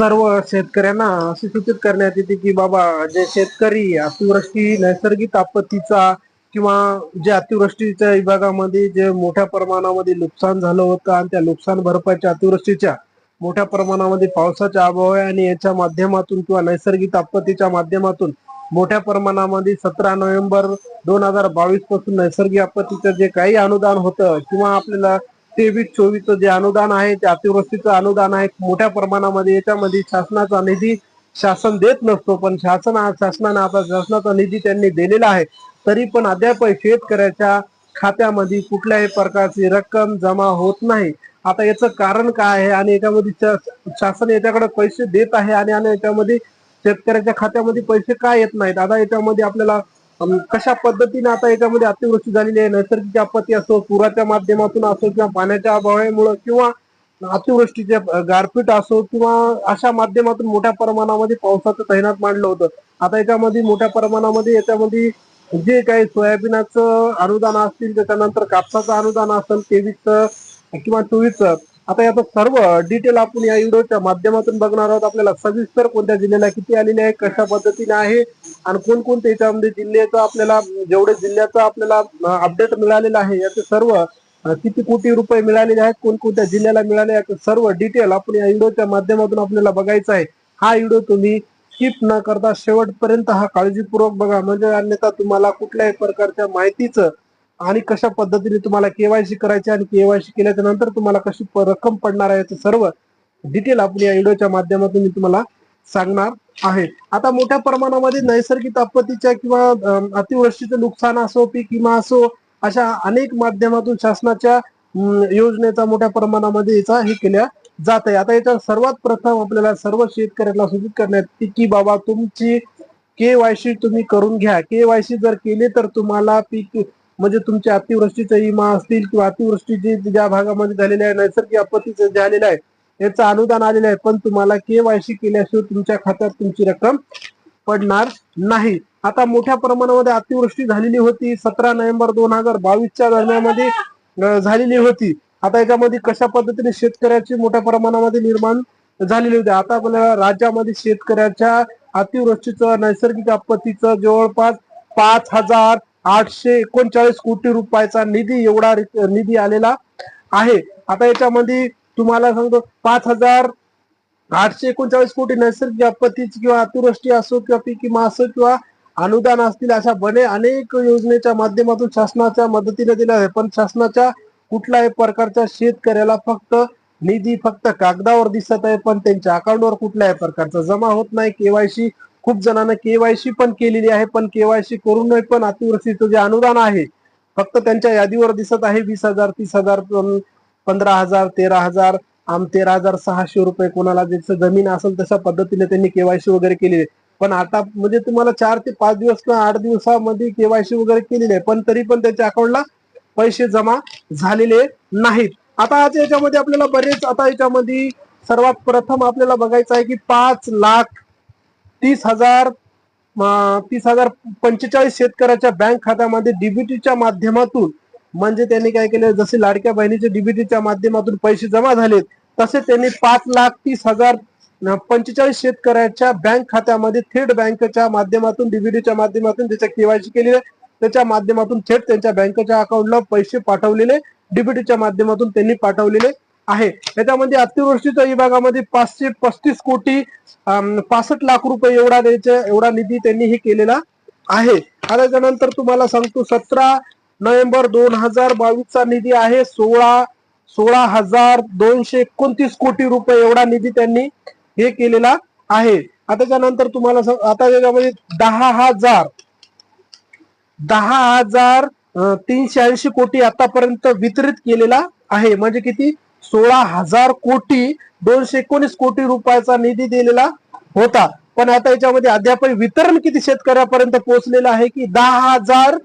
सर्व शेतकऱ्यांना असे सूचित करण्यात येते की बाबा जे शेतकरी अतिवृष्टी नैसर्गिक आपत्तीचा किंवा जे अतिवृष्टीच्या विभागामध्ये जे मोठ्या प्रमाणामध्ये नुकसान झालं होतं आणि त्या नुकसान भरपाईच्या अतिवृष्टीच्या मोठ्या प्रमाणामध्ये पावसाच्या अभाव आहे आणि याच्या माध्यमातून किंवा नैसर्गिक आपत्तीच्या माध्यमातून मोठ्या प्रमाणामध्ये सतरा नोव्हेंबर दोन हजार बावीसपासून नैसर्गिक आपत्तीचं जे काही अनुदान होतं किंवा आपल्याला तेवीस चोवीसचं जे अनुदान आहे ते अतिवृष्टीचं अनुदान आहे मोठ्या प्रमाणामध्ये याच्यामध्ये शासनाचा निधी शासन देत नसतो पण शासन शासनाने आता शासनाचा निधी त्यांनी दिलेला आहे. तरी पण अद्याप शेतकऱ्याच्या खात्यामध्ये कुठल्याही प्रकारची रक्कम जमा होत नाही. आता याचं कारण काय आहे? आणि याच्यामध्ये शासन याच्याकडे पैसे देत आहे आणि आणि याच्यामध्ये शेतकऱ्याच्या खात्यामध्ये पैसे का येत नाहीत? आता याच्यामध्ये आपल्याला कशा पद्धतीने आता याच्यामध्ये अतिवृष्टी झालेली आहे? नैसर्गिक आपत्ती असो पुराच्या माध्यमातून असो किंवा पाण्याच्या अभावामुळे किंवा अतिवृष्टीचे गारपीट असो किंवा अशा माध्यमातून मोठ्या प्रमाणामध्ये पावसाचं तैनात मांडलं होतं. आता याच्यामध्ये मोठ्या प्रमाणामध्ये याच्यामध्ये जे काही सोयाबीनाचं अनुदान असतील त्याच्यानंतर कापसाचं अनुदान असेल तेवीसचं किंवा चोवीसचं आता याचं सर्व डिटेल आपण या व्हिडिओच्या माध्यमातून बघणार आहोत. आपल्याला सविस्तर कोणत्या जिल्ह्याला किती आलेले आहे कशा पद्धतीने आहे आणि कोणकोणत्या याच्यामध्ये जिल्ह्याचं आपल्याला जेवढे जिल्ह्याचं आपल्याला अपडेट मिळालेलं आहे याचे सर्व किती कोटी रुपये मिळालेले आहेत कोणकोणत्या जिल्ह्याला मिळाले आहेत सर्व डिटेल आपण या व्हिडिओच्या माध्यमातून आपल्याला बघायचं आहे. हा व्हिडिओ तुम्ही स्किप न करता शेवटपर्यंत हा काळजीपूर्वक बघा. म्हणजे अन्यथा तुम्हाला कुठल्याही प्रकारच्या माहितीचं आणि कशा पद्धतीने तुम्हाला केवायसी करायची आणि केवायसी केल्याच्यानंतर तुम्हाला कशी रक्कम पडणार आहे याचं सर्व डिटेल आपण या व्हिडिओच्या माध्यमातून मी तुम्हाला सांगणार आहे. आता मोठ्या प्रमाणामध्ये नैसर्गिक आपत्तीच्या किंवा अतिवृष्टीचं नुकसान असो पीक विमा असो अशा अनेक माध्यमातून शासनाच्या योजनेचा मोठ्या प्रमाणामध्ये याचा हे केल्या जात आहे. आता याच्या सर्वात प्रथम आपल्याला सर्व शेतकऱ्यांना सूचित करण्यात की बाबा तुमची केवायसी तुम्ही करून घ्या. केवायसी जर केले तर तुम्हाला पीक म्हणजे तुमच्या अतिवृष्टीचा विमा असतील किंवा अतिवृष्टीची ज्या भागामध्ये झालेल्या आहे नैसर्गिक आपत्तीचं झालेलं आहे याचं अनुदान आलेलं आहे पण तुम्हाला केवायसी केल्याशिवाय तुमच्या खात्यात तुमची रक्कम पडणार नाही. आता मोठ्या प्रमाणामध्ये अतिवृष्टी झालेली होती सतरा नोव्हेंबर दोन हजार बावीसच्या दरम्यानमध्ये झालेली होती. आता याच्यामध्ये कशा पद्धतीने शेतकऱ्याची मोठ्या प्रमाणामध्ये निर्माण झालेली होती? आता आपल्या राज्यामध्ये शेतकऱ्याच्या अतिवृष्टीचं नैसर्गिक आपत्तीचं जवळपास पाच हजार आठशे एकोणचाळीस कोटी रुपयाचा निधी एवढा निधी आलेला आहे. आता याच्यामध्ये तुम्हाला सांगतो पाच हजार आठशे एकोणचाळीस कोटी नैसर्गिक आपत्तीची किंवा अतिवृष्टी असो किंवा पीक विमा असो किंवा अनुदान असतील अशा बने अनेक योजनेच्या माध्यमातून शासनाच्या मदतीने दिल्या आहे. पण शासनाच्या कुठल्याही प्रकारच्या शेतकऱ्याला फक्त निधी फक्त कागदावर दिसत आहे पण त्यांच्या अकाउंटवर कुठल्याही प्रकारचा जमा होत नाही. केवायसी खूप जणांना केवायसी पण केलेली आहे पण केवायसी करूनही पण अतिवृष्टीचं जे अनुदान आहे फक्त त्यांच्या यादीवर दिसत आहे. वीस हजार तीस हजार पंधरा हजार तेरा हजार आम तेरा हजार सहाशे रुपये कोणाला जसं जमीन असेल तशा पद्धतीने त्यांनी केवायसी वगैरे केलेली आहे. पण आता म्हणजे तुम्हाला चार ते पाच दिवस किंवा आठ दिवसामध्ये केवायसी वगैरे केलेली आहे पण तरी पण त्याच्या अकाउंटला पैसे जमा झालेले नाहीत. आता आज याच्यामध्ये आपल्याला बरेच आता याच्यामध्ये सर्वात प्रथम आपल्याला बघायचं आहे की पाच लाख तीस हजार तीस हजार पंचेचाळीस शेतकऱ्याच्या बँक खात्यामध्ये डीबीटीच्या माध्यमातून म्हणजे त्यांनी काय केलं जसे लाडक्या बहिणीचे डीबीटीच्या माध्यमातून पैसे जमा झालेत तसे त्यांनी पाच लाख तीस हजार पंचेचाळीस शेतकऱ्याच्या बँक खात्यामध्ये थेट बँकेच्या माध्यमातून डीबीटीच्या माध्यमातून त्याच्या केवायसी केलेली आहे त्याच्या माध्यमातून थेट त्यांच्या बँकेच्या अकाउंटला पैसे पाठवलेले डीबीटीच्या माध्यमातून त्यांनी पाठवलेले. आहे. याच्यामध्ये अतिवृष्टीच्या विभागामध्ये पाचशे पस्तीस कोटी पासष्ट लाख रुपये एवढा द्यायचा एवढा निधी त्यांनी हे केलेला आहे. आता त्याच्यानंतर तुम्हाला सांगतो सतरा नोव्हेंबर दोन हजार बावीसचा निधी आहे. सोळा सोळा हजार दोनशे एकोणतीस कोटी रुपये एवढा निधी त्यांनी हे केलेला आहे. आताच्या त्याच्यानंतर तुम्हाला आता त्याच्यामध्ये दहा हजार दहा हजार तीनशे ऐंशी कोटी आतापर्यंत वितरित केलेला आहे. म्हणजे किती? सोळा हजार कोटी दोनशे एकोणीस कोटी रुपयाचा निधी दिलेला होता. पण आता याच्यामध्ये अद्याप वितरण किती शेतकऱ्यापर्यंत पोहोचलेलं आहे की दहा हजार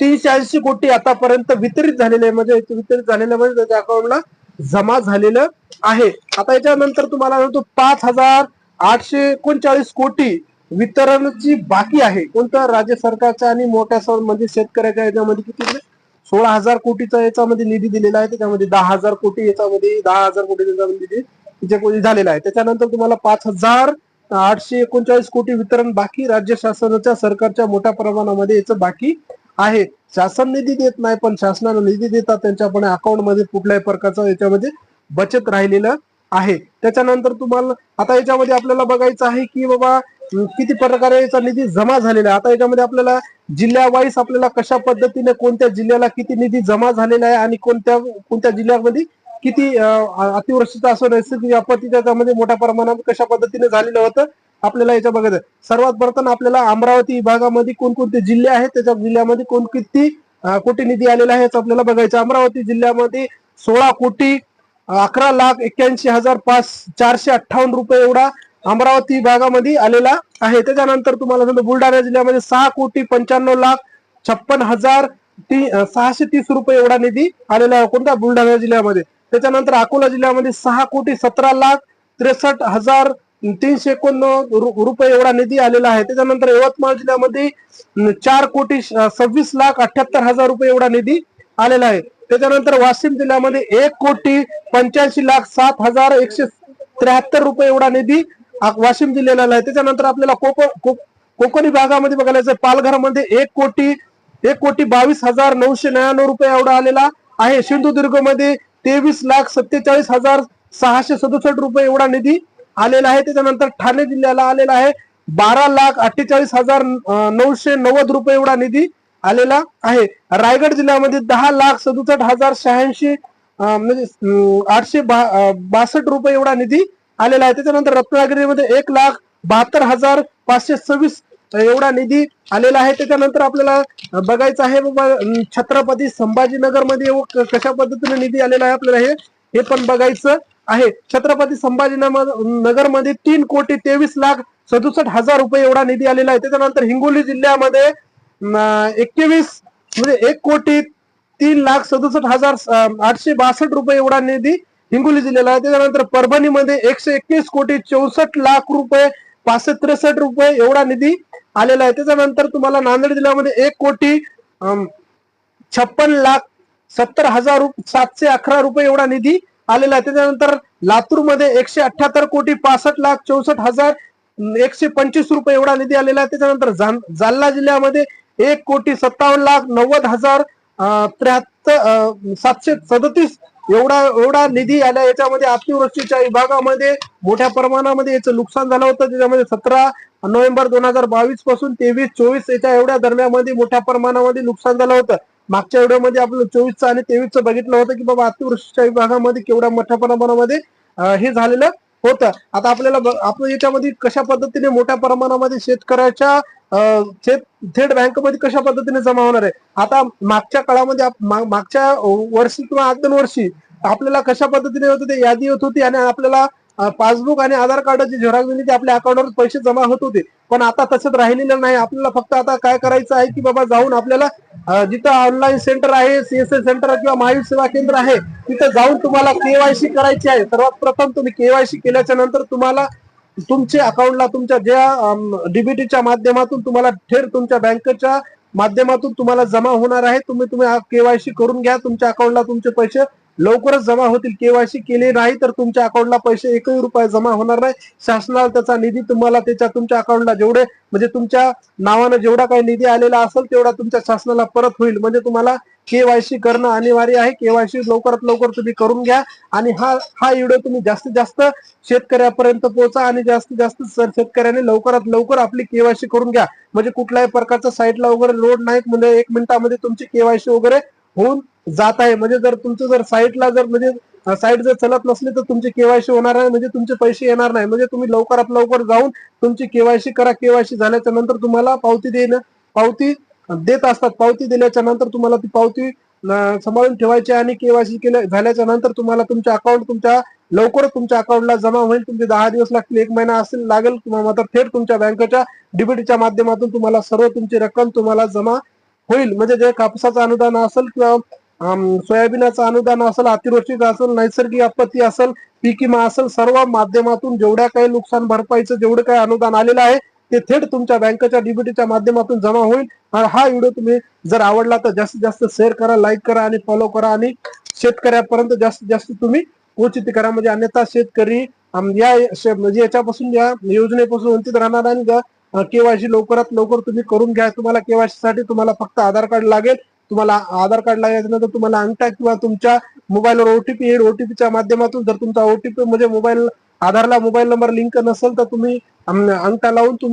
तीनशे ऐंशी कोटी आतापर्यंत वितरित झालेले आहे. म्हणजे वितरित झालेलं म्हणजे त्याच्या अकाउंटला जमा झालेलं आहे. आता याच्यानंतर तुम्हाला पाच हजार आठशे एकोणचाळीस कोटी वितरणची बाकी आहे. कोणतं? राज्य सरकारच्या आणि मोठ्या म्हणजे शेतकऱ्याच्या याच्यामध्ये किती? सोळा हजार कोटीचा याच्यामध्ये निधी दिलेला आहे त्याच्यामध्ये दहा हजार कोटी याच्यामध्ये दहा हजार कोटी त्याच्यामध्ये निधी जे आहे. त्याच्यानंतर तुम्हाला पाच हजार आठशे एकोणचाळीस कोटी वितरण बाकी राज्य शासनाच्या सरकारच्या मोठ्या प्रमाणामध्ये याचं बाकी आहे. शासन निधी देत नाही पण शासनानं निधी देतात त्यांच्या पण कुठल्याही प्रकारचा याच्यामध्ये बचत राहिलेलं आहे. त्याच्यानंतर तुम्हाला आता याच्यामध्ये आपल्याला बघायचं आहे की बाबा किती प्रकारे याचा निधी जमा झालेला आहे? आता याच्यामध्ये आपल्याला जिल्ह्या वाईज आपल्याला कशा पद्धतीने कोणत्या जिल्ह्याला किती निधी जमा झालेला आहे आणि कोणत्या कोणत्या जिल्ह्यामध्ये किती अतिवृष्टीचा असो नैसर्गिक आपत्ती त्याच्यामध्ये मोठ्या प्रमाणात कशा पद्धतीने झालेलं होतं आपल्याला याच्या बघायचं सर्वात प्रथम आपल्याला अमरावती विभागामध्ये कोणकोणते जिल्हे आहेत त्याच्या जिल्ह्यामध्ये कोण किती कोटी निधी आलेला आहे याचं आपल्याला बघायचं अमरावती जिल्ह्यामध्ये सोळा कोटी अकरा लाख एक्क्याऐंशी हजार पाच चारशे अठ्ठावन्न रुपये एवढा अमरावती भागामध्ये आलेला आहे. त्याच्यानंतर तुम्हाला सांगतो बुलढाणा जिल्ह्यामध्ये सहा कोटी पंच्याण्णव लाख छप्पन हजार ती सहाशे तीस रुपये एवढा निधी आलेला आहे कोणत्या बुलढाणा जिल्ह्यामध्ये. त्याच्यानंतर अकोला जिल्ह्यामध्ये सहा कोटी सतरा लाख त्रेसष्ट हजार तीनशे एकोणनव्वद रुपये एवढा निधी आलेला आहे. त्याच्यानंतर यवतमाळ जिल्ह्यामध्ये चार कोटी सव्वीस लाख अठ्याहत्तर हजार रुपये एवढा निधी आलेला आहे. त्याच्यानंतर वाशिम जिल्ह्यामध्ये एक कोटी पंच्याऐंशी लाख सात हजार एकशे त्र्याहत्तर रुपये एवढा निधी वाशिम जिल्ह्याला आहे त्याच्यानंतर आपल्याला कोकण कोकणी भागामध्ये बघायला जायचं पालघरमध्ये एक कोटी एक कोटी बावीस हजार नऊशे नव्याण्णव रुपये एवढा आलेला आहे. सिंधुदुर्गमध्ये तेवीस लाख सत्तेचाळीस हजार सहाशे सदुसष्ट रुपये एवढा निधी आलेला आहे. त्याच्यानंतर ठाणे जिल्ह्याला आलेला आहे. बारा लाख अठ्ठेचाळीस हजार नऊशे नव्वद रुपये एवढा निधी आलेला आहे. रायगड जिल्ह्यामध्ये दहा लाख सदुसष्ट हजार शहाऐंशी म्हणजे आठशे बासष्ट रुपये एवढा निधी आलेला आहे. त्याच्यानंतर रत्नागिरीमध्ये एक लाख बहात्तर हजार पाचशे सव्वीस एवढा निधी आलेला आहे. त्याच्यानंतर आपल्याला बघायचं आहे बाबा छत्रपती संभाजीनगरमध्ये कशा पद्धतीने निधी आलेला आहे आपल्याला हे हे पण बघायचं आहे. छत्रपती संभाजीनगरमध्ये तीन कोटी तेवीस लाख सदुसष्ट हजार रुपये एवढा निधी आलेला आहे. त्याच्यानंतर हिंगोली जिल्ह्यामध्ये एकवीस म्हणजे एक कोटी तीन लाख सदुसष्ट हजार आठशे बासष्ट रुपये एवढा निधी हिंगोली जिल्ह्याला आहे. त्याच्यानंतर परभणीमध्ये एकशे एकवीस कोटी चौसष्ट लाख रुपये पाचशे त्रेसष्ट रुपये एवढा निधी आलेला आहे. त्याच्यानंतर तुम्हाला नांदेड जिल्ह्यामध्ये एक कोटी छप्पन लाख सत्तर हजार सातशे अकरा रुपये एवढा निधी आलेला आहे. त्याच्यानंतर लातूरमध्ये एकशे अठ्याहत्तर कोटी पासष्ट लाख चौसष्ट हजार एकशे पंचवीस रुपये एवढा निधी आलेला आहे. त्याच्यानंतर जालना जिल्ह्यामध्ये एक कोटी सत्तावन्न लाख नव्वद हजार त्र्याहत्तर अं, सातशे सदतीस एवढा एवढा निधी आला याच्यामध्ये अतिवृष्टीच्या विभागामध्ये मोठ्या प्रमाणामध्ये याचं नुकसान झालं होतं. त्याच्यामध्ये सतरा नोव्हेंबर दोन हजार बावीसपासून तेवीस चोवीस याच्या एवढ्या दरम्यानमध्ये मोठ्या प्रमाणामध्ये नुकसान झालं होतं. मागच्या व्हिडिओमध्ये आपण चोवीसचं आणि तेवीसचं बघितलं होतं की बाबा अतिवृष्टीच्या विभागामध्ये केवढ्या मोठ्या प्रमाणामध्ये हे झालेलं होतं. आता आपल्याला आपण याच्यामध्ये कशा पद्धतीने मोठ्या प्रमाणामध्ये शेतकऱ्याच्या थेट थेट बँकेमध्ये कशा पद्धतीने जमा होणार आहे? आता मागच्या काळामध्ये मागच्या वर्षी किंवा आठ दोन वर्षी आपल्याला कशा पद्धतीने होत होते यादी होत होती आणि आपल्याला पासबुक आणि आधार कार्डाची झेरॉक्स दिली की आपल्या अकाउंटवर पैसे जमा होत होते. पण आता तसंच राहिलेलं नाही. आपल्याला फक्त आता काय करायचं आहे की बाबा जाऊन आपल्याला जिथं ऑनलाईन सेंटर आहे सीएसए सेंटर किंवा महावीर सेवा केंद्र आहे तिथं जाऊन तुम्हाला केवायसी करायची आहे. सर्वात प्रथम तुम्ही केवायसी केल्याच्यानंतर तुम्हाला तुमच्या अकाउंटला तुमच्या ज्या डीबीटीच्या माध्यमातून तुम्हाला थेट तुमच्या बँकेच्या माध्यमातून तुम्हाला जमा होणार आहे. तुम्ही तुम्ही केवायसी करून घ्या. तुमच्या अकाउंटला तुमचे पैसे लवकरच जमा होतील. केवायसी केले नाही तर तुमच्या अकाउंटला पैसे एकही रुपये जमा होणार नाही. शासनाला त्याचा निधी तुम्हाला त्याच्या तुमच्या अकाउंटला जेवढे म्हणजे तुमच्या नावानं जेवढा काही निधी आलेला असेल तेवढा तुमच्या शासनाला परत होईल. म्हणजे तुम्हाला केवायसी करणं अनिवार्य आहे. केवायसी लवकरात लवकर तुम्ही करून घ्या आणि हा हा व्हिडिओ तुम्ही जास्तीत जास्त शेतकऱ्यापर्यंत पोहोचा आणि जास्तीत जास्त सर- लवकरात लवकर आपली केवायसी करून घ्या. म्हणजे कुठल्याही प्रकारचा साईटला वगैरे लोड नाही म्हणजे एक मिनिटामध्ये तुमची केवायसी वगैरे होऊन जात आहे. म्हणजे जर तुमचं जर साईटला जर म्हणजे साईट जर चलत नसली तर तुमची केवायसी होणार नाही म्हणजे तुमचे पैसे येणार नाही. म्हणजे तुम्ही लवकरात लवकर जाऊन तुमची केवायसी करा. केवायसी झाल्याच्यानंतर तुम्हाला पावती देणं पावती देत असतात. पावती दिल्याच्या नंतर तुम्हाला ती पावती सांभाळून ठेवायची आणि केवायसी केल्या झाल्याच्यानंतर तुम्हाला तुमच्या अकाउंट तुमच्या लवकरच तुमच्या अकाउंटला जमा होईल. तुमचे दहा दिवस लागतील एक महिना असेल लागेल किंवा मात्र थेट तुमच्या बँकेच्या डीबीटीच्या माध्यमातून तुम्हाला सर्व तुमची रक्कम तुम्हाला जमा होईल. म्हणजे जे कापसाचं अनुदान असेल किंवा अं, सोयाबीनाचं अनुदान असेल अतिवृष्टीचं असेल नैसर्गिक आपत्ती असेल पीक विमा असेल सर्व माध्यमातून जेवढ्या काही नुकसान भरपाईचं जेवढं काही अनुदान आलेलं आहे ते थेट तुमच्या बँकेच्या डीबीटीच्या माध्यमातून जमा होईल. आणि हा व्हिडिओ तुम्ही जर आवडला तर जास्तीत जास्त शेअर करा लाईक करा आणि फॉलो करा. आणि शेतकऱ्यापर्यंत जास्तीत जास्त तुम्ही पोचित करा. म्हणजे अन्यथा शेतकरी या म्हणजे याच्यापासून या योजनेपासून वंचित राहणार आणि केवायसी लवकरात लवकर तुम्ही करून घ्या. तुम्हाला केवायसी साठी तुम्हाला फक्त आधार कार्ड लागेल. तुम्हाला आधार कार्ड लागल्यानंतर तुम्हाला अंगठा किंवा तुमच्या मोबाईलवर ओटीपी येईल ओटीपीच्या माध्यमातून जर तुमचा ओटीपी म्हणजे मोबाईल आधारला मोबाईल नंबर लिंक नसेल तर तुम्ही अंगठा लावून तुम्ही